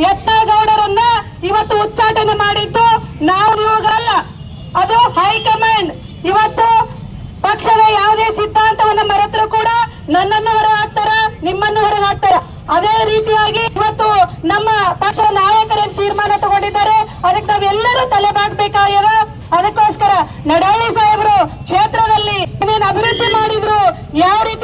ಯತ್ನಾಗೌಡರನ್ನ ಇವತ್ತು ಉಚ್ಚಾಟನೆ ಮಾಡಿದ್ದು ನಾವು ನೀವುಗಳಲ್ಲ ಅದು ಹೈಕಮಾಂಡ್ ಇವತ್ತು ಪಕ್ಷದ ಯಾವುದೇ ಸಿದ್ಧಾಂತವನ್ನ ಮರೆತರೂ ಕೂಡ ನನ್ನನ್ನು ಹೊರಗೆ ಹಾಕ್ತಾರ ನಿಮ್ಮನ್ನು ಹೊರಗೆ ಅದೇ ರೀತಿಯಾಗಿ ಇವತ್ತು ನಮ್ಮ ಪಕ್ಷದ ನಾಯಕರೇ ತೀರ್ಮಾನ ತಗೊಂಡಿದ್ದಾರೆ, ಅದಕ್ಕೆ ನಾವೆಲ್ಲರೂ ತಲೆಬಾಗ್ಬೇಕಾಗ್ಯದ. ಅದಕ್ಕೋಸ್ಕರ ನಡಾಳಿ ಸಾಹೇಬರು, ಕ್ಷೇತ್ರದಲ್ಲಿ ಏನೇನು ಅಭಿವೃದ್ಧಿ ಮಾಡಿದ್ರು, ಯಾವ ರೀತಿ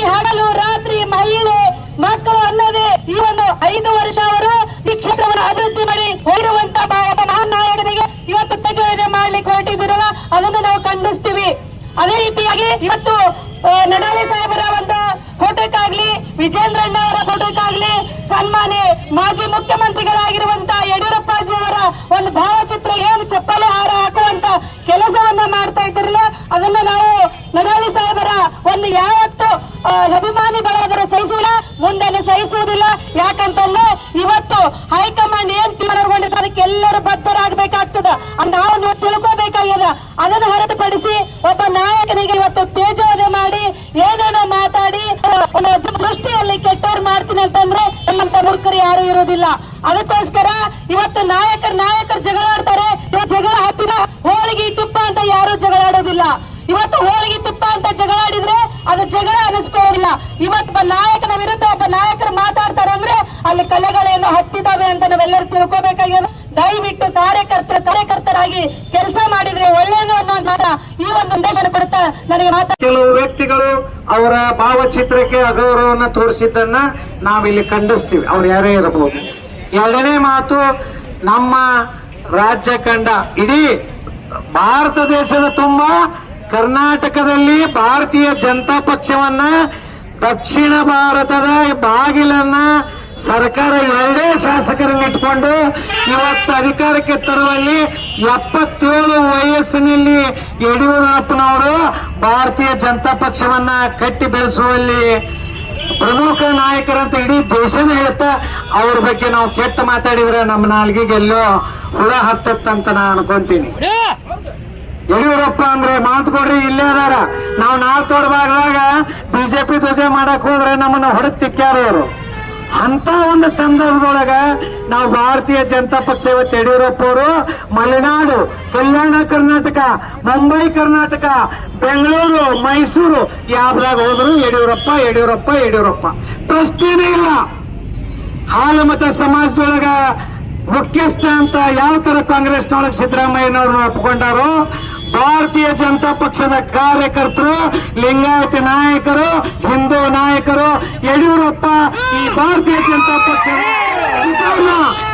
ಪ್ರತಿ ಹಗಲು ರಾತ್ರಿ ಮಹಿಳೆ, ಮಕ್ಕಳು ಅನ್ನದೆ ಈ ಒಂದು ಐದು ವರ್ಷ ಅವರು ಈ ಕ್ಷೇತ್ರವನ್ನು ಅಭಿವೃದ್ಧಿ ಮಾಡಿ ಹೋಗಿರುವಂತ ಮಹಾನ್ ನಾಯಕನಿಗೆ ಇವತ್ತು ತೇಜೋವಧೆ ಮಾಡ್ಲಿಕ್ಕೆ ಹೊರಟಿದ್ದೀರಲ್ಲ, ಅದನ್ನು ನಾವು ಖಂಡಿಸ್ತೀವಿ. ಅದೇ ರೀತಿಯಾಗಿ ಇವತ್ತು ನಡಾಳಿ ಸಾಹೇಬರ ಒಂದು ಫೋಟೋಕ್ಕಾಗ್ಲಿ, ವಿಜೇಂದ್ರಣ್ಣ ಅವರ ಫೋಟೋಕ್ಕಾಗ್ಲಿ, ಸನ್ಮಾನ್ಯ ಮಾಜಿ ಮುಖ್ಯಮಂತ್ರಿಗಳಾಗಿರುವಂತ ಯಡಿಯೂರಪ್ಪಾಜಿ ಅವರ ಒಂದು ಭಾವಚಿತ್ರ ಏನು, ಚಪ್ಪಲಿ ಹಾರ ಹಾಕುವಂತ ಕೆಲಸವನ್ನ ಮಾಡ್ತಾ ಇದ್ದಿರಲ್ಲ ಅದನ್ನ ನಾವು ನಡಾಳಿ ಸಾಹೇಬರ ಒಂದು ಯಾವತ್ತು ಆ, ಅಭಿಮಾನಿ ಬಳಗರು ಸಹಿಸುವುದಿಲ್ಲ ಮುಂದೆ ಸಹಿಸುವುದಿಲ್ಲ. ಯಾಕಂತಂದ್ರೆ ಇವತ್ತು ಹೈಕಮಾಂಡ್ ಏನ್ ತೀರ್ಮಾನಗೊಂಡಿದೆ ಅದಕ್ಕೆ ಎಲ್ಲರೂ ಬದ್ಧರಾಗಬೇಕಾಗ್ತದ. ನಾವು ನೀವು ತಿಳ್ಕೋಬೇಕಾಗ್ಯದ. ಅದನ್ನು ಹೊರತುಪಡಿಸಿ ಒಬ್ಬ ನಾಯಕನಿಗೆ ಇವತ್ತು ತೇಜೋದೆ ಮಾಡಿ ಏನೇನೋ ಮಾತಾಡಿ ದೃಷ್ಟಿಯಲ್ಲಿ ಕೆಟ್ಟವ್ರು ಮಾಡ್ತೀನಿ ಅಂತಂದ್ರೆ ನಮ್ಮಂತ ಮೂರ್ಖರು ಯಾರು ಇರೋದಿಲ್ಲ ಅದಕ್ಕೋಸ್ಕರ ಇವತ್ತು ನಾಯಕರು ನಾಯಕರು ಜಗಳಾಡ್ತಾರೆ. ಜಗಳ ಹತ್ತಿರ ಹೋಳಿಗೆ ತುಪ್ಪ ಅಂತ ಯಾರು ಜಗಳಾಡೋದಿಲ್ಲ. ಇವತ್ತು ಹೋಳಿಗೆ ಅದು ಜಗಳ ಅನಿಸ್ಕೊಳ್ಳೋದಿಲ್ಲ. ಇವತ್ತು ನಾಯಕನ ವಿರುದ್ಧ ಒಬ್ಬ ನಾಯಕರು ಮಾತಾಡ್ತಾರೆ ಅಂದ್ರೆ ಅಲ್ಲಿ ಕಲೆಗಳೇನು ಹತ್ತಿದಾವೆ ಅಂತ ನಾವೆಲ್ಲರೂ ತಿಳ್ಕೋಬೇಕಾಗ್ಯದ? ದಯವಿಟ್ಟು ಕಾರ್ಯಕರ್ತರ, ಕಾರ್ಯಕರ್ತರಾಗಿ ಕೆಲಸ ಮಾಡಿದ್ರೆ ಒಳ್ಳೇದು ಅನ್ನೋ ಈ ಒಂದು ಸಂದೇಶ ಕೊಡುತ್ತಾ ನನಗೆ ಮಾತಾ ಕೆಲವು ವ್ಯಕ್ತಿಗಳು ಅವರ ಭಾವಚಿತ್ರಕ್ಕೆ ಅಗೌರವವನ್ನು ತೋರಿಸಿದ್ದನ್ನ ನಾವಿಲ್ಲಿ ಖಂಡಿಸ್ತೀವಿ. ಅವ್ರು ಯಾರೇ ಇರಬಹುದು. ಎರಡನೇ ಮಾತು, ನಮ್ಮ ರಾಜ್ಯ ಕಂಡ ಇಡೀ ಭಾರತ ದೇಶದ ತುಂಬ ಕರ್ನಾಟಕದಲ್ಲಿ ಭಾರತೀಯ ಜನತಾ ಪಕ್ಷವನ್ನ ದಕ್ಷಿಣ ಭಾರತದ ಬಾಗಿಲನ್ನ ಸರ್ಕಾರ ಎರಡೇ ಶಾಸಕರನ್ನು ಇಟ್ಕೊಂಡು ಇವತ್ತು ಅಧಿಕಾರಕ್ಕೆ ತರುವಲ್ಲಿ ಎಪ್ಪತ್ತೇಳು ವಯಸ್ಸಿನಲ್ಲಿ ಯಡಿಯೂರಪ್ಪನವರು ಭಾರತೀಯ ಜನತಾ ಪಕ್ಷವನ್ನ ಕಟ್ಟಿ ಬೆಳೆಸುವಲ್ಲಿ ಪ್ರಮುಖ ನಾಯಕರಂತ ಇಡೀ ದೇಶನೇ ಹೇಳ್ತಾ ಅವ್ರ ಬಗ್ಗೆ ನಾವು ಕೆಟ್ಟ ಮಾತಾಡಿದ್ರೆ ನಮ್ಮ ನಾಲ್ಗೆಗೆಲ್ಲೋ ಹುಳ ಹತ್ತತ್ತಂತ ನಾನು ಅನ್ಕೊಂತೀನಿ. ಯಡಿಯೂರಪ್ಪ ಅಂದ್ರೆ ಮಾತು ಕೊಡ್ರಿ, ಇಲ್ಲೇ ಅದಾರ. ನಾವು ನಾಲ್ಕು ತೋರ್ ಭಾಗದಾಗ ಬಿಜೆಪಿ ಧ್ವಜ ಮಾಡಕ್ ಹೋದ್ರೆ ನಮ್ಮನ್ನ ಹೊಡೆದ್ ಅವರು ಅಂತ ಒಂದು ಸಂದರ್ಭದೊಳಗ ನಾವು ಭಾರತೀಯ ಜನತಾ ಪಕ್ಷ ಇವತ್ತು ಯಡಿಯೂರಪ್ಪ ಅವರು, ಮಲೆನಾಡು, ಕಲ್ಯಾಣ ಕರ್ನಾಟಕ, ಮುಂಬೈ ಕರ್ನಾಟಕ, ಬೆಂಗಳೂರು, ಮೈಸೂರು ಯಾವ್ದಾಗ ಹೋದ್ರು ಯಡಿಯೂರಪ್ಪ ಯಡಿಯೂರಪ್ಪ ಯಡಿಯೂರಪ್ಪ. ಪ್ರಶ್ನೆನೇ ಇಲ್ಲ. ಹಾಲು ಮತ ಸಮಾಜದೊಳಗ ಮುಖ್ಯಸ್ಥ ಅಂತ ಯಾವ ತರ ಕಾಂಗ್ರೆಸ್ನೊಳಗೆ ಸಿದ್ದರಾಮಯ್ಯನವ್ರನ್ನ ಒಪ್ಕೊಂಡಾರೋ, ಭಾರತೀಯ ಜನತಾ ಪಕ್ಷದ ಕಾರ್ಯಕರ್ತರು, ಲಿಂಗಾಯತ ನಾಯಕರು, ಹಿಂದೂ ನಾಯಕರು, ಯಡಿಯೂರಪ್ಪ ಈ ಭಾರತೀಯ ಜನತಾ ಪಕ್ಷದ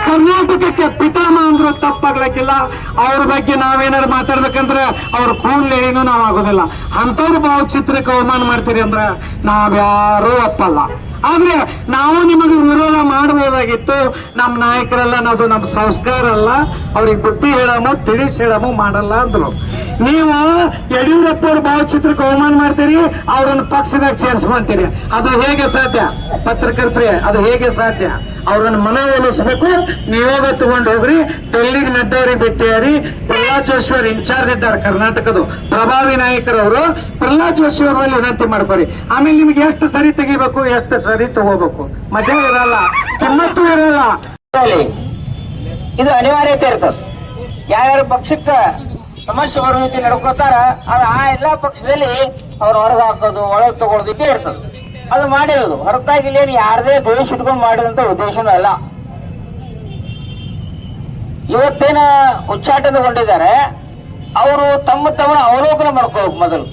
ಕರ್ನಾಟಕಕ್ಕೆ ಪಿತಾಮ ಅಂದ್ರೂ ತಪ್ಪಾಗ್ಲಿಕ್ಕಿಲ್ಲ. ಅವ್ರ ಬಗ್ಗೆ ನಾವೇನಾದ್ರು ಮಾತಾಡ್ಬೇಕಂದ್ರೆ ಅವ್ರ ಕೂಲ್ ಏನು ನಾವ್ ಆಗೋದಿಲ್ಲ ಅಂತವ್ರು ಭಾವಚಿತ್ರಕ್ಕೆ ಅವಮಾನ ಮಾಡ್ತೀರಿ ಅಂದ್ರ ನಾವ್ಯಾರೂ ಒಪ್ಪಲ್ಲ. ಆದ್ರೆ ನಾವು ನಿಮಗೆ ವಿರೋಧ ಮಾಡಬಹುದಾಗಿತ್ತು. ನಮ್ಮ ನಾಯಕರೆಲ್ಲ ನಾವು ನಮ್ಮ ಸಂಸ್ಕಾರ ಅಲ್ಲ. ಅವ್ರಿಗೆ ಬುದ್ಧಿ ಹೇಳಮು, ತಿಳಿಸಿ ಹೇಳಮು, ಮಾಡಲ್ಲ ಅಂದ್ರು. ನೀವು ಯಡಿಯೂರಪ್ಪ ಅವ್ರ ಭಾವಚಿತ್ರಕ್ಕೆ ಅವಮಾನ ಮಾಡ್ತೀರಿ, ಅವ್ರನ್ನ ಪಕ್ಷದಾಗ ಸೇರಿಸ್ಕೊಂತೀರಿ. ಅದು ಹೇಗೆ ಸಾಧ್ಯ? ಪತ್ರಕರ್ತರೇ, ಅದು ಹೇಗೆ ಸಾಧ್ಯ? ಅವ್ರನ್ನ ಮನವೊಲಿಸಬೇಕು ನಿಯೋಗ ತಗೊಂಡು ಹೋಗ್ರಿ. ಡೆಲ್ಲಿಗೆ ನಡ್ಡವ್ರಿಗೆ ಭೇಟಿಯಾರಿ ಪ್ರಹ್ಲಾದ್ ಜೋಶಿ ಇನ್ಚಾರ್ಜ್ ಇದ್ದಾರೆ ಕರ್ನಾಟಕದ ಪ್ರಭಾವಿ ನಾಯಕರವರು ಪ್ರಹ್ಲಾದ್ ಜೋಶಿ ಅವ್ರ ಮೇಲೆ ವಿನಂತಿ ಮಾಡ್ಕೊರಿ. ಆಮೇಲೆ ನಿಮ್ಗೆ ಎಷ್ಟು ಸರಿ ತೆಗಿಬೇಕು, ಎಷ್ಟು ಸರಿ ತಗೋಬೇಕು? ಮಜಾ ಇರಲ್ಲ, ಕಿಮ್ಮತ್ತು ಇರಲ್ಲ. ಇದು ಅನಿವಾರ್ಯತೆ ಇರ್ತದೆ. ಯಾರ್ಯಾರು ಪಕ್ಷಕ್ಕ ಸಮಸ್ಯೆ ಬರೋ ರೀತಿ ನಡ್ಕೋತಾರ, ಅದು ಆ ಎಲ್ಲಾ ಪಕ್ಷದಲ್ಲಿ ಅವ್ರು ಹೊರಗೆ ಹಾಕೋದು, ಒಳಗೆ ತಗೊಳ್ಳೋದು ಇರ್ತದ ಇರ್ತದೆ. ಅದು ಮಾಡಿರೋದು. ಹೊರತಾಗಿ ಯಾರದೇ ದ್ವೇಷ ಇಟ್ಕೊಂಡು ಮಾಡಿದಂತ ಉದ್ದೇಶನೂ ಅಲ್ಲ. ಇವತ್ತೇನ ಉಚ್ಚಾಟನೆಗೊಂಡಿದ್ದಾರೆ ಅವರು ತಮ್ಮ ತಮ್ಮನ ಅವಲೋಕನ ಮಾಡ್ಕೋಬೇಕು ಮೊದಲು.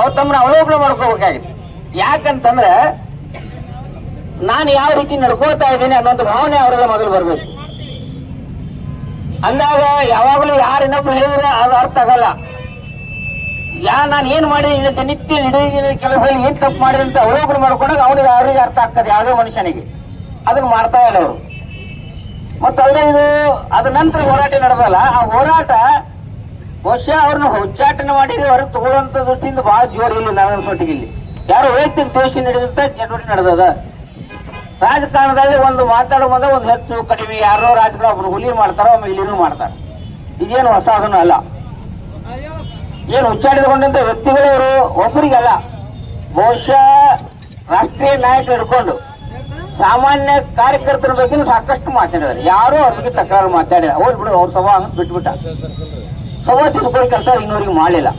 ಅವ್ರು ತಮ್ಮನ ಅವಲೋಕನ ಮಾಡ್ಕೋಬೇಕಾಗಿತ್ತು. ಯಾಕಂತಂದ್ರೆ, ನಾನು ಯಾವ ರೀತಿ ನಡ್ಕೋತಾ ಇದ್ದೀನಿ ಅನ್ನೋದು ಭಾವನೆ ಅವರೆಲ್ಲ ಮೊದಲು ಬರಬೇಕು. ಅಂದಾಗ ಯಾವಾಗಲೂ ಯಾರು ಇನ್ನೊಬ್ರು ಹೇಳಿದ್ರೆ ಅದು ಅರ್ಥ ಆಗಲ್ಲ. ಯಾ, ನಾನು ಏನ್ ಮಾಡಿ ನಿತ್ಯ ಇಡೀ ಕೆಲಸದಲ್ಲಿ ಏನ್ ತಪ್ಪು ಮಾಡಿದೆ ಅಂತ ಅವಲೋಕನ ಮಾಡ್ಕೊಂಡಾಗ ಅವ್ರಿಗೆ ಅವ್ರಿಗೆ ಅರ್ಥ ಆಗ್ತದೆ, ಯಾವುದೇ ಮನುಷ್ಯನಿಗೆ. ಅದನ್ನ ಮಾಡ್ತಾ ಇಲ್ಲ ಅವರು. ಮತ್ತಲ್ಲದೆ ಇದು, ಅದ ನಂತರ ಹೋರಾಟ ನಡೆದಲ್ಲ, ಆ ಹೋರಾಟ ಬಹುಶಃ ಅವ್ರನ್ನ ಉಚ್ಚಾಟನೆ ಮಾಡಿ ಹೊರಗೆ ತಗೊಳ್ಳುವಂತ ದೃಷ್ಟಿಯಿಂದ ಬಹಳ ಜೋರು ಇಲ್ಲಿ ನನ್ನ ಮಟ್ಟಿಗೆ ಇಲ್ಲಿ. ಯಾರೋ ವೈಯಕ್ತಿಕ ದೋಷಿ ನಡೆದಂತ ಚಟುವಟಿಕೆ ನಡೆದದ. ರಾಜಕಾರಣದಲ್ಲಿ ಒಂದು ಮಾತಾಡೋ ಮುಂದೆ ಒಂದು ಹೆಚ್ಚು ಕಡಿಮೆ ಯಾರೋ ರಾಜಕಾರಣ ಒಬ್ರು ಹುಲಿ ಮಾಡ್ತಾರೋ ಒಮ್ಮೆ ಇಲ್ಲಿನೂ ಮಾಡ್ತಾರೆ. ಇದೇನು ಹೊಸ ಅದನ್ನು ಅಲ್ಲ. ಏನು ಉಚ್ಚಾಟಿತಗೊಂಡಂತ ವ್ಯಕ್ತಿಗಳವರು ಒಬ್ಬರಿಗಲ್ಲ ಬಹುಶಃ ರಾಷ್ಟ್ರೀಯ ನಾಯಕರು ಹಿಡ್ಕೊಂಡು ಸಾಮಾನ್ಯ ಕಾರ್ಯಕರ್ತರ ಬಗ್ಗೆ ಸಾಕಷ್ಟು ಮಾತಾಡಿದ್ದಾರೆ. ಯಾರು ಅವ್ರ ಬಗ್ಗೆ ತಕರಾರು ಮಾತಾಡಿಲ್ಲ. ಅವ್ರು ಬಿಡು, ಅವ್ರ ಸಭಾ ಅಂತ ಬಿಟ್ಬಿಟ್ಟ. ಸಭಾ ತಿಳ್ಕೊಳ್ಳಿ ಕೆಲಸ ಇನ್ನೂರಿಗೆ ಮಾಡಲಿಲ್ಲ.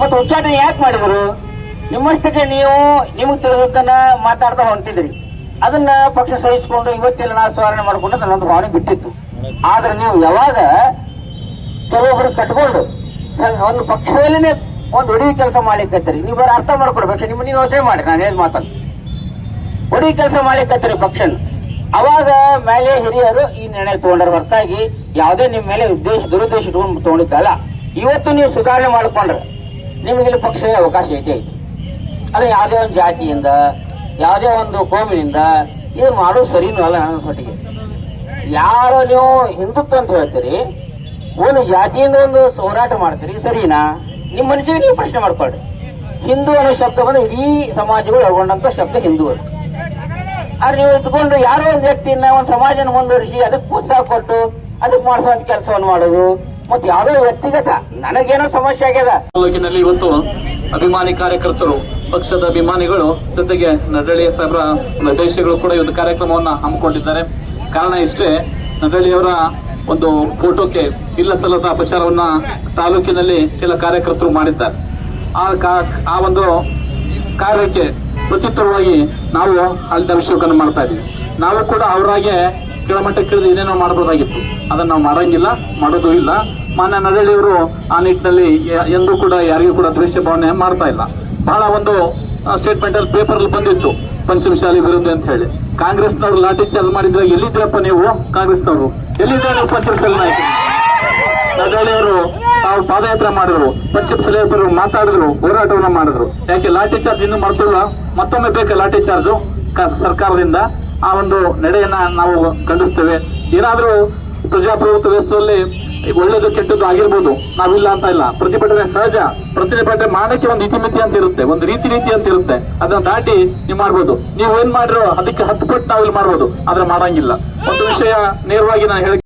ಮತ್ತೆ ಉಚ್ಚಾಟನೆ ಯಾಕೆ ಮಾಡಿದ್ರು? ನಿಮ್ಮಷ್ಟಕ್ಕೆ ನೀವು ನಿಮಗೆ ತಿಳಿದದ್ದನ್ನ ಮಾತಾಡ್ತಾ ಹೊಂಟಿದ್ರಿ. ಅದನ್ನ ಪಕ್ಷ ಸಹಿಸಿಕೊಂಡು ಇವತ್ತೆಲ್ಲ ನಾವು ಸುಧಾರಣೆ ಮಾಡಿಕೊಂಡು ನನ್ನೊಂದು ಭಾವನೆ ಬಿಟ್ಟಿತ್ತು. ಆದ್ರೆ ನೀವು ಯಾವಾಗ ಒಂದು ಪಕ್ಷದಲ್ಲಿನೇ ಒಂದು ಹೊಡಿ ಕೆಲಸ ಮಾಡ್ಲಿಕ್ಕತ್ತೀರಿ. ನೀವು ಬರೀ ಅರ್ಥ ಮಾಡ್ಕೊಡ್ಬೇಕು ನಿಮ್ಮ ನೀವು ಯೋಚನೆ ಮಾಡಿ, ನಾನು ಏನು ಮಾತನ್ನು. ಹೊಡಿ ಕೆಲಸ ಮಾಡ್ಲಿಕ್ಕತ್ತೀರಿ ಪಕ್ಷನ. ಅವಾಗ ಮೇಲೆ ಹಿರಿಯರು ಈ ನಿರ್ಣಯ ತಗೊಂಡ್ರ. ಹೊರತಾಗಿ ಯಾವುದೇ ನಿಮ್ಮ ಮೇಲೆ ಉದ್ದೇಶ, ದುರುದ್ದೇಶ ಇಟ್ಕೊಂಡು ತಗೊಂಡಿದ್ದಲ್ಲ ಇವತ್ತು ನೀವು ಸುಧಾರಣೆ ಮಾಡ್ಕೊಂಡ್ರೆ ನಿಮಗೆ ಇಲ್ಲಿ ಪಕ್ಷಕ್ಕೆ ಅವಕಾಶ ಐತೆ ಐತಿ. ಅದು ಯಾವುದೇ ಒಂದು ಜಾತಿಯಿಂದ, ಯಾವುದೇ ಒಂದು ಕೋಮಿನಿಂದ, ಇದು ಮಾಡೋದು ಸರಿನೂ ಅಲ್ಲ ನನ್ನ ಮಟ್ಟಿಗೆ ಯಾರು ನೀವು ಹಿಂದುತ್ವ ಅಂತ ಹೇಳ್ತೀರಿ ಒಂದು ಜಾತಿಯಿಂದ ಒಂದು ಹೋರಾಟ ಮಾಡ್ತೀರಿ, ಸರಿನಾ? ನಿಮ್ಮ ಮನಸ್ಸಿಗೆ ನೀವು ಪ್ರಶ್ನೆ ಮಾಡ್ಕೊಳ್ರಿ. ಹಿಂದೂ ಅನ್ನೋ ಶಬ್ದ ಬಂದ್ರೆ ಇಡೀ ಸಮಾಜಗಳು ಒಳಗೊಂಡಂತ ಶಬ್ದ ಹಿಂದೂ ಅದು. ಆದ್ರೆ ನೀವು ಇಟ್ಕೊಂಡು ಯಾರೋ ಒಂದು ವ್ಯಕ್ತಿಯನ್ನ ಒಂದು ಸಮಾಜನ ಮುಂದುವರಿಸಿ ಅದಕ್ಕೆ ಪ್ರೋತ್ಸಾಹ ಕೊಟ್ಟು ಅದಕ್ಕೆ ಮಾಡಿಸುವಂತ ಕೆಲಸವನ್ನು ಮಾಡೋದು, ಮತ್ತೆ ಯಾವುದೋ ವ್ಯಕ್ತಿಗತ ನನಗೇನೋ ಸಮಸ್ಯೆ ಆಗ್ಯದ. ತಾಲೂಕಿನಲ್ಲಿ ಇವತ್ತು ಅಭಿಮಾನಿ ಕಾರ್ಯಕರ್ತರು, ಪಕ್ಷದ ಅಭಿಮಾನಿಗಳು ಜೊತೆಗೆ ನಡಳಿಯ ಸಾಹೇಬರ ದೇಶಗಳು ಕೂಡ ಇವತ್ತು ಕಾರ್ಯಕ್ರಮವನ್ನ ಹಮ್ಮಿಕೊಂಡಿದ್ದಾರೆ. ಕಾರಣ ಇಷ್ಟೇ ನಡಳಿಯವರ ಒಂದು ಫೋಟೋಕ್ಕೆ ಇಲ್ಲ ಸಲ್ಲದ ಪ್ರಚಾರವನ್ನ ತಾಲೂಕಿನಲ್ಲಿ ಕೆಲ ಕಾರ್ಯಕರ್ತರು ಮಾಡಿದ್ದಾರೆ. ಆ ಒಂದು ಕಾರ್ಯಕ್ಕೆ ಪ್ರತ್ಯುತ್ತರವಾಗಿ ನಾವು ಅಲ್ಲಿ ಅಭಿಷೇಕವನ್ನು ಮಾಡ್ತಾ ಇದ್ದೀವಿ. ನಾವು ಕೂಡ ಅವರಾಗೆ ಕೆಳಮಟ್ಟಕ್ಕೆ ಇಳಿದು ಏನೇನೋ ಮಾಡಬಹುದಾಗಿತ್ತು ಅದನ್ನು ನಾವು ಮಾಡಂಗಿಲ್ಲ, ಮಾಡೋದು ಇಲ್ಲ. ಮಾನ್ಯ ನಡಳಿಯವರು ಆ ನಿಟ್ಟಿನಲ್ಲಿ ಎಂದೂ ಕೂಡ ಯಾರಿಗೂ ಕೂಡ ದ್ವೇಷ ಭಾವನೆ ಮಾಡ್ತಾ ಇಲ್ಲ. ಬಹಳ ಒಂದು ಸ್ಟೇಟ್ಮೆಂಟ್ ಅಲ್ಲಿ ಪೇಪರ್ ಬಂದಿತ್ತು. ಪಂಚಮಶಾಲಿ ವಿರುದ್ಧ ಅಂತ ಹೇಳಿ. ಕಾಂಗ್ರೆಸ್ನವ್ರು ಲಾಠಿ ಚಾರ್ಜ್ ಮಾಡಿದ್ರೆ ಎಲ್ಲಿದ್ದೀರಪ್ಪ ನೀವು? ಕಾಂಗ್ರೆಸ್ನವರು. ಎಲ್ಲಿದ್ದಾರೆ ಪಂಚಮಶಾಲಿ ನಾಯಕರು? ಅವರು ತಾವು ಪಾದಯಾತ್ರೆ ಮಾಡಿದ್ರು. ಪಂಚಮಶಾಲಿಯವರು ಮಾತಾಡಿದ್ರು, ಹೋರಾಟವನ್ನ ಮಾಡಿದ್ರು. ಯಾಕೆ ಲಾಠಿ ಚಾರ್ಜ್ ಇನ್ನೂ ಮಾಡ್ತಿಲ್ಲ? ಮತ್ತೊಮ್ಮೆ ಬೇಕಾ ಲಾಠಿ ಚಾರ್ಜು? ಸರ್ಕಾರದಿಂದ ಆ ಒಂದು ನಡೆಯನ್ನ ನಾವು ಖಂಡಿಸ್ತೇವೆ. ಏನಾದರೂ ಪ್ರಜಾಪ್ರಭುತ್ವ ವ್ಯವಸ್ಥೆಯಲ್ಲಿ ಒಳ್ಳೇದು ಕೆಟ್ಟದ್ದು ಆಗಿರ್ಬೋದು. ನಾವಿಲ್ಲ ಅಂತ ಇಲ್ಲ. ಪ್ರತಿಭಟನೆ ಸಹಜ. ಪ್ರತಿಭಟನೆ ಮಾಡಕ್ಕೆ ಒಂದು ಇತಿಮಿತಿ ಅಂತ ಇರುತ್ತೆ. ಒಂದು ರೀತಿ ರೀತಿ ಅಂತ ಇರುತ್ತೆ. ಅದನ್ನ ದಾಟಿ ನೀವು ಮಾಡ್ಬೋದು. ನೀವು ಏನ್ ಮಾಡಿರೋ ಅದಕ್ಕೆ ಹತ್ತು ಪಟ್ಟು ನಾವಿಲ್ಲಿ ಮಾಡ್ಬೋದು. ಆದ್ರೆ ಮಾಡಂಗಿಲ್ಲ. ಒಂದು ವಿಷಯ ನೇರವಾಗಿ ನಾನು ಹೇಳಿ